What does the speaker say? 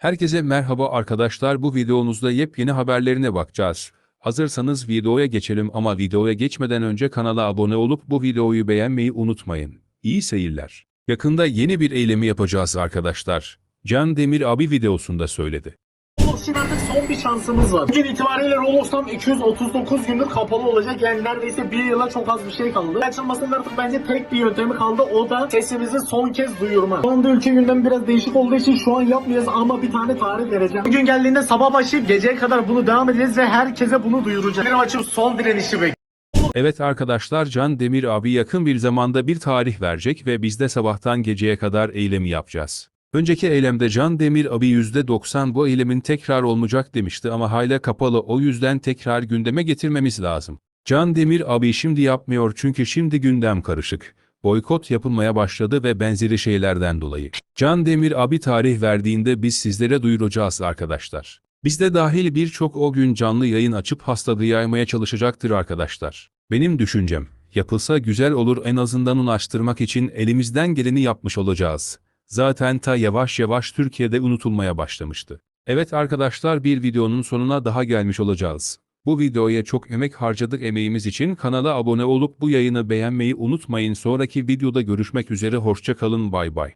Herkese merhaba arkadaşlar bu videomuzda yepyeni haberlerine bakacağız. Hazırsanız videoya geçelim ama videoya geçmeden önce kanala abone olup bu videoyu beğenmeyi unutmayın. İyi seyirler. Yakında yeni bir eylemi yapacağız arkadaşlar. Can Demir abi videosunda söyledi. Roblox için artık son bir şansımız var. Bugün itibariyle tam 239 gündür kapalı olacak. Yani neredeyse bir yıla çok az bir şey kaldı. Açılmasının artık bence tek bir yöntemi kaldı. O da sesimizi son kez duyurma. Şu anda ülke gündemi biraz değişik olduğu için şu an yapmayacağız ama bir tane tarih vereceğim. Bugün geldiğinde sabah başlayıp geceye kadar bunu devam edeceğiz ve herkese bunu duyuracağız. Benim açıp son direnişi bekliyorum. Evet arkadaşlar Can Demir abi yakın bir zamanda bir tarih verecek ve biz de sabahtan geceye kadar eylemi yapacağız. Önceki eylemde Can Demir abi %90 bu eylemin tekrar olmayacak demişti ama hala kapalı o yüzden tekrar gündeme getirmemiz lazım. Can Demir abi şimdi yapmıyor çünkü şimdi gündem karışık. Boykot yapılmaya başladı ve benzeri şeylerden dolayı. Can Demir abi tarih verdiğinde biz sizlere duyuracağız arkadaşlar. Biz de dahil birçok o gün canlı yayın açıp hastalığı yaymaya çalışacaktır arkadaşlar. Benim düşüncem, yapılsa güzel olur en azından ulaştırmak için elimizden geleni yapmış olacağız. Zaten ta yavaş yavaş Türkiye'de unutulmaya başlamıştı. Evet arkadaşlar bir videonun sonuna daha gelmiş olacağız. Bu videoya çok emek harcadık emeğimiz için kanala abone olup bu yayını beğenmeyi unutmayın. Sonraki videoda görüşmek üzere hoşça kalın bay bay.